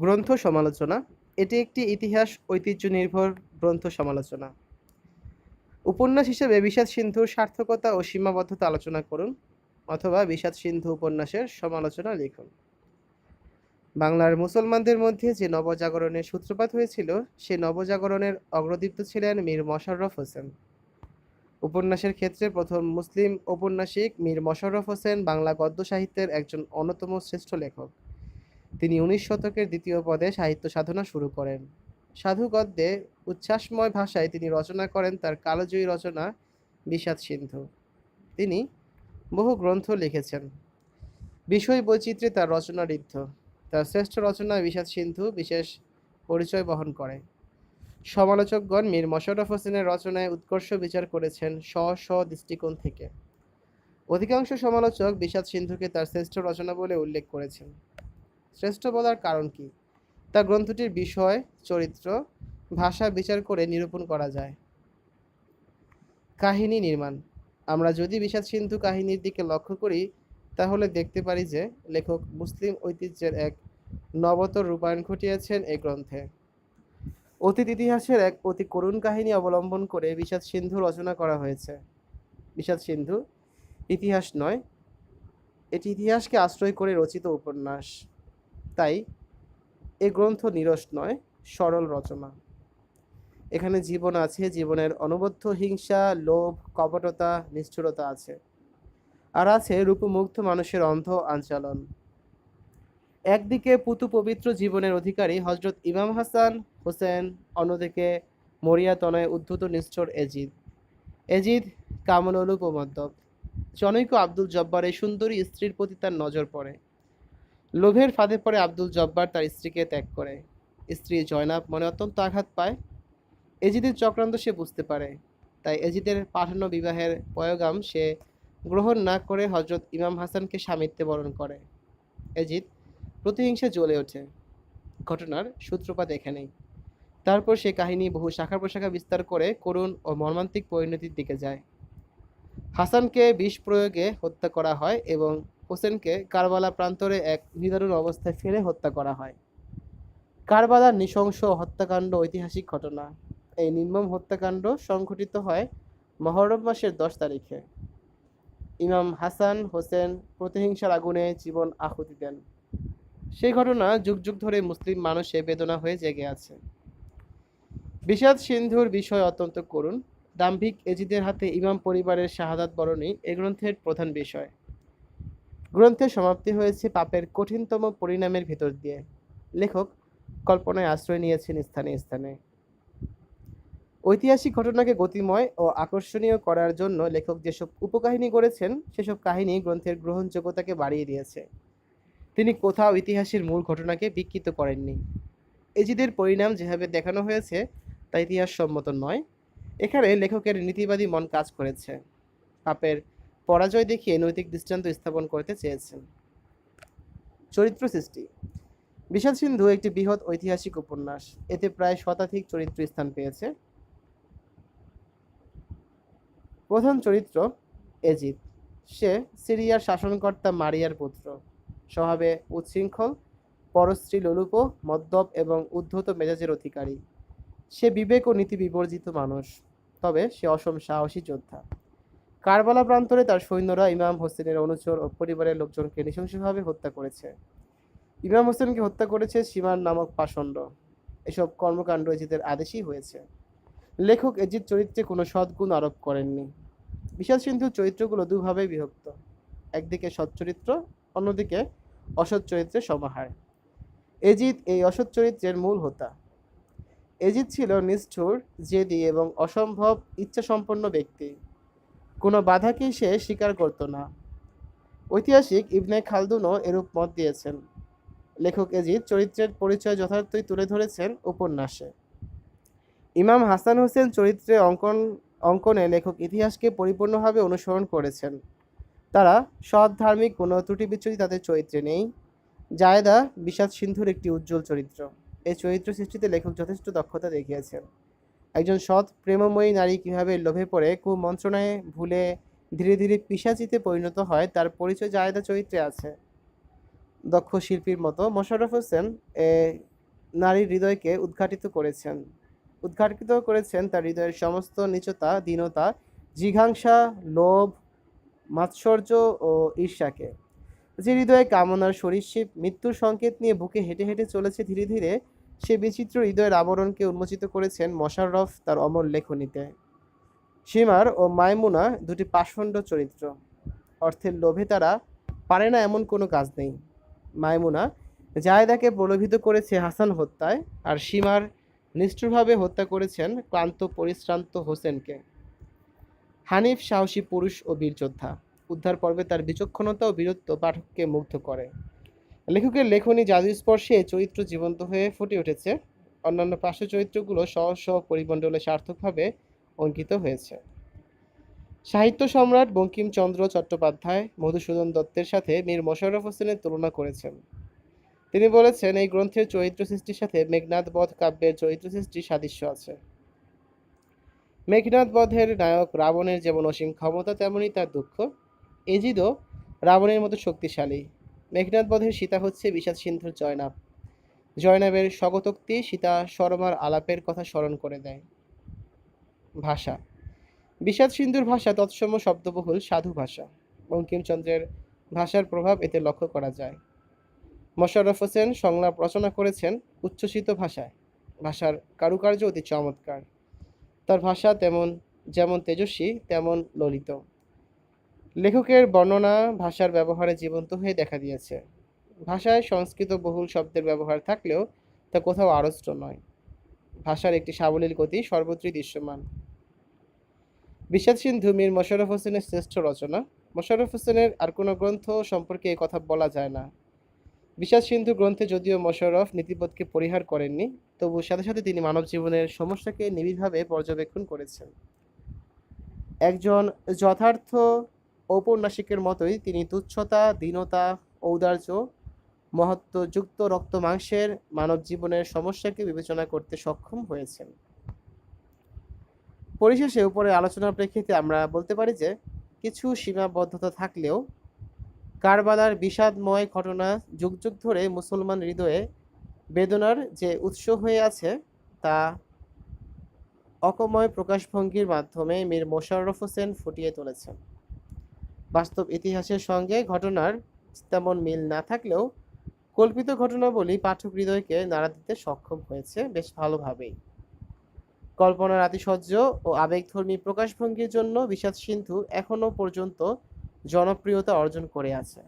গ্রন্থ সমালোচনা। এটি একটি ইতিহাস ঐতিহ্য নির্ভর গ্রন্থ সমালোচনা। উপন্যাস হিসেবে বিষাদ সিন্ধুর সার্থকতা ও সীমাবদ্ধতা আলোচনা করুন অথবা বিষাদ সিন্ধু উপন্যাসের সমালোচনা লিখুন। বাংলার মুসলমানদের মধ্যে যে নবজাগরণের সূত্রপাত হয়েছিল, সে নবজাগরণের অগ্রদীপ্ত ছিলেন মীর মশাররফ হোসেন। উপন্যাসের ক্ষেত্রে প্রথম মুসলিম ঔপন্যাসিক মীর মশাররফ হোসেন বাংলা গদ্য সাহিত্যের একজন অন্যতম শ্রেষ্ঠ লেখক। তিনি উনিশ শতকের দ্বিতীয় পদে সাহিত্য সাধনা শুরু করেন। সাধু গদ্যে উচ্ছ্বাসময় ভাষায় তিনি রচনা করেন তার কালজয়ী রচনা বিষাদ সিন্ধু। তিনি বহু গ্রন্থ লিখেছেন। বিষয় বৈচিত্র্যে তার রচনা ঋদ্ধ। তার শ্রেষ্ঠ রচনা বিষাদ সিন্ধু বিশেষ পরিচয় বহন করে। সমালোচকগণ মীর মশাররফ হোসেনের রচনায় উৎকর্ষ বিচার করেছেন স্ব স্ব দৃষ্টিকোণ থেকে। অধিকাংশ সমালোচক বিষাদ সিন্ধুকে তার শ্রেষ্ঠ রচনা বলে উল্লেখ করেছেন। শ্রেষ্ঠ বলার কারণ কি? তা গ্রন্থটির বিষয়, চরিত্র, ভাষা বিচার করে নিরূপণ করা যায়। কাহিনী নির্মাণ। আমরা যদি বিষাদ সিন্ধু কাহিনীর দিকে লক্ষ্য করি, তাহলে দেখতে পারি যে লেখক মুসলিম ঐতিহ্যের এক নবতর রূপায়ণ ঘটিয়েছেন এই গ্রন্থে। অতীত ইতিহাসের এক অতি করুণ কাহিনী অবলম্বন করে বিষাদ সিন্ধু রচনা করা হয়েছে। বিষাদ সিন্ধু ইতিহাস নয়, এটি ইতিহাসকে আশ্রয় করে রচিত উপন্যাস। তাই এ গ্রন্থ নিরস নয়, সরল রচনা। এখানে জীবন আছে, জীবনের অনবদ্য হিংসা, লোভ, কপটতা, নিষ্ঠুরতা আছে। আর আছে রূপমুগ্ধ মানুষের অন্ধ আঞ্চলন। একদিকে পুতু পবিত্র জীবনের অধিকারী হজরত ইমাম হাসান হোসেন, অন্যদিকে মরিয়া তনয় উদ্ধত নিষ্ঠুর এজিদ। এজিদ কামনলুপ ও জনৈক আব্দুল জব্বারের সুন্দরী স্ত্রীর প্রতি তার নজর পড়ে। লোভের ফাঁদে পড়ে আব্দুল জব্বার তার স্ত্রীকে ত্যাগ করে। স্ত্রী জয়নাব মনে অত্যন্ত আঘাত পায়। এজিদের চক্রান্ত সে বুঝতে পারে। তাই এজিদের পাঠানো বিবাহের পয়গাম সে গ্রহণ না করে হজরত ইমাম হাসানকে স্বামিত্বে বরণ করে। এজিদ প্রতিহিংসা জ্বলে ওঠে। ঘটনার সূত্রপাত এখানেই। তারপর সে কাহিনী বহু শাখা প্রশাখা বিস্তার করে করুণ ও মর্মান্তিক পরিণতির দিকে যায়। হাসানকে বিষ প্রয়োগে হত্যা করা হয় এবং হোসেনকে কারবালা প্রান্তরে এক নিদারুণ অবস্থায় ফেলে হত্যা করা হয়। কারবালার নৃশংস হত্যাকাণ্ড ঐতিহাসিক ঘটনা। এই নির্মম হত্যাকাণ্ড সংঘটিত হয় মহরম মাসের দশ তারিখে। ইমাম হাসান হোসেন প্রতিহিংসার আগুনে জীবন আহুতি দেন। সেই ঘটনা যুগ যুগ ধরে মুসলিম মানুষে বেদনা হয়ে জেগে আছে। বিষাদ সিন্ধুর বিষয় অত্যন্ত করুণ। দাম্ভিক এজিদের হাতে ইমাম পরিবারের শাহাদাত বরণী এ গ্রন্থের প্রধান বিষয়। গ্রন্থের সমাপ্তি হয়েছে পাপের কঠিনতম পরিণামের ভেতর দিয়ে। লেখক কল্পনায় আশ্রয় নিয়েছেন স্থানে স্থানে। ঐতিহাসিক ঘটনাকে গতিময় ও আকর্ষণীয় করার জন্য লেখক যেসব উপকাহিনী গড়েছেন, সেসব কাহিনী গ্রন্থের গ্রহণযোগ্যতাকে বাড়িয়ে দিয়েছে। তিনি কোথাও ইতিহাসের মূল ঘটনাকে বিকৃত করেননি। এজিদের পরিণাম যেভাবে দেখানো হয়েছে, তা ইতিহাস সম্মত নয়। এখানে লেখকের নীতিবাদী মন কাজ করেছে। পাপের পরাজয় দেখিয়ে নৈতিক দৃষ্টান্ত স্থাপন করতে চেয়েছেন। চরিত্র সৃষ্টি। বিষাদ সিন্ধু একটি বৃহৎ ঐতিহাসিক উপন্যাস। এতে প্রায় শতাধিক চরিত্র স্থান পেয়েছে। প্রধান চরিত্র এজিদ। সে সিরিয়ার শাসনকর্তা মারিয়ার পুত্র। স্বভাবে উচ্ছৃঙ্খল, পরশ্রী লোলুপ, মদ্যপ এবং উদ্ধত মেজাজের অধিকারী। সে বিবেক ও নীতি বিবর্জিত মানুষ। তবে সে অসম সাহসী যোদ্ধা। কারবালা প্রান্তরে তার সৈন্যরা ইমাম হোসেনের অনুচর ও পরিবারের লোকজনকে নৃশংসভাবে হত্যা করেছে। ইমাম হোসেনকে হত্যা করেছে সীমান নামক পাষণ্ড। এসব কর্মকাণ্ড এজিদের আদেশই হয়েছে। লেখক এজিদ চরিত্রে কোনো সদ্গুণ আরোপ করেননি। বিষাদ সিন্ধুর চরিত্রগুলো দুভাবে বিভক্ত। একদিকে সৎ চরিত্র, অন্যদিকে অসৎ চরিত্রের সমাহার। এজিদ এই অসৎ চরিত্রের মূল হোতা। এজিদ ছিল নিষ্ঠুর, জেদি এবং অসম্ভব, ইচ্ছাসম্পন্ন ব্যক্তি। কোনো বাধাকেই সে স্বীকার করত না। ঐতিহাসিক ইবনে খালদুনও এরূপ মত দিয়েছেন। লেখক এজিদ চরিত্রের পরিচয় যথার্থই তুলে ধরেছেন উপন্যাসে। ইমাম হাসান হোসেন চরিত্রে অঙ্কন, অঙ্কনে লেখক ইতিহাসকে পরিপূর্ণভাবে অনুসরণ করেছেন। তারা সৎ, ধার্মিক কোনো ত্রুটি বিচ্ছুতি তাদের চরিত্রে নেই। জায়দা বিষাদ সিন্ধুর একটি উজ্জ্বল চরিত্র। এই চরিত্র সৃষ্টিতে লেখক যথেষ্ট দক্ষতা দেখিয়েছেন। একজন সৎ প্রেমময়ী নারী কীভাবে লোভে পড়ে, কুমন্ত্রণায় ভুলে ধীরে ধীরে পিসাচিতে পরিণত হয়, তার পরিচয় জায়দা চরিত্রে আছে। দক্ষ শিল্পীর মতো মোশাররফ হোসেন এ নারীর হৃদয়কে উদ্ঘাটিত করেছেন। উদ্ঘাটিত করেছেন তার হৃদয়ের সমস্ত নিচতা, দীনতা, জিঘাংসা, লোভ, মাৎসর্য ও ঈর্ষাকে। যে হৃদয়ে কামনার সরীসৃপ মৃত্যুর সংকেত নিয়ে বুকে হেঁটে হেঁটে চলেছে ধীরে ধীরে। সে বিচিত্র হৃদয়ের আবরণকে উন্মোচিত করেছেন মশাররফ তার অমর লেখনীতে। সীমার ও মায়মুনা দুটি পাষণ্ড চরিত্র। অর্থের লোভে তারা পারে না এমন কোনো কাজ নেই। মায়মুনা জায়দাকে প্রলোভিত করেছে হাসান হত্যায় আর সীমার নিষ্ঠুরভাবে হত্যা করেছেন ক্লান্ত, পরিশ্রান্ত হোসেনকে। হানিফ সাহসী পুরুষ ও বীরযোদ্ধা উদ্ধার পর্বে তার বিচক্ষণতা ও বীরত্ব পাঠককে মুগ্ধ করে। লেখকের লেখনী জাদু স্পর্শে চরিত্র জীবন্ত হয়ে ফুটে উঠেছে। অন্যান্য পার্শ্ব চরিত্রগুলো সহজ সহ পরিমণ্ডলে সার্থকভাবে অঙ্কিত হয়েছে। সাহিত্য সম্রাট বঙ্কিমচন্দ্র চট্টোপাধ্যায় মধুসূদন দত্তের সাথে মীর মোশাররফ হোসেনের তুলনা করেছেন। তিনি বলেছেন, এই গ্রন্থের চরিত্র সৃষ্টির সাথে মেঘনাদ বধ কাব্যের চরিত্র সৃষ্টির সাদৃশ্য আছে। মেঘনাদ বধের নায়ক রাবণের যেমন অসীম ক্ষমতা তেমনই তার দুঃখ। এজিদও রাবণের মতো শক্তিশালী। মেঘনাদ বধের সীতা হচ্ছে বিষাদ সিন্ধুর জয়নাব। জয়নাবের স্বগতোক্তি সীতা শর্মার আলাপের কথা স্মরণ করে দেয়। ভাষা। বিষাদ সিন্ধুর ভাষা তৎসম শব্দবহুল সাধু ভাষা। বঙ্কিমচন্দ্রের ভাষার প্রভাব এতে লক্ষ্য করা যায়। মোশাররফ হোসেন সংলাপ রচনা করেছেন উচ্ছ্বসিত ভাষায়। ভাষার কারুকার্য অতি চমৎকার। তার ভাষা তেমন, যেমন তেজস্বী, তেমন ললিত। লেখকের বর্ণনা ভাষার ব্যবহারে জীবন্ত হয়ে দেখা দিয়েছে। ভাষায় সংস্কৃত বহুল শব্দের ব্যবহার থাকলেও তা কোথাও আড়ষ্ট নয়। ভাষার একটি সাবলীল গতি সর্বত্রই দৃশ্যমান। বিষাদ সিন্ধু মীর মোশাররফ হোসেনের শ্রেষ্ঠ রচনা। মোশাররফ হোসেনের আর কোনো গ্রন্থ সম্পর্কে এ কথা বলা যায় না। বিষাদ সিন্ধু গ্রন্থে যদিও মোশাররফ নীতিবোধকে পরিহার করেননি, তবু সাথে সাথে তিনি মানব জীবনের সমস্যাকে নিবিড়ভাবে পর্যবেক্ষণ করেছেন। একজন যথার্থ ঔপন্যাসিকের মতোই তিনি তুচ্ছতা, দীনতা, ঔদার্য মহত্বযুক্ত রক্ত মাংসের মানব জীবনের সমস্যাকে বিবেচনা করতে সক্ষম হয়েছেন। পরিশেষে উপরে আলোচনার প্রেক্ষিতে আমরা বলতে পারি যে, কিছু সীমাবদ্ধতা থাকলেও কারবালার বিষাদময় ঘটনা যুগ যুগ ধরে মুসলমান হৃদয়ে বেদনার যে উৎস হয়ে আছে, তা অকময় প্রকাশভঙ্গির মাধ্যমে মীর মোশাররফ হোসেন ফুটিয়ে তুলেছেন। বাস্তব ইতিহাসের সঙ্গে ঘটনার তেমন মিল না থাকলেও কল্পিত ঘটনাবলী পাঠক হৃদয়কে নাড়া দিতে সক্ষম হয়েছে বেশ ভালোভাবেই। কল্পনার আতিশয্য ও আবেগধর্মী প্রকাশভঙ্গির জন্য বিষাদ সিন্ধু এখনও পর্যন্ত জনপ্রিয়তা অর্জন করে আছে।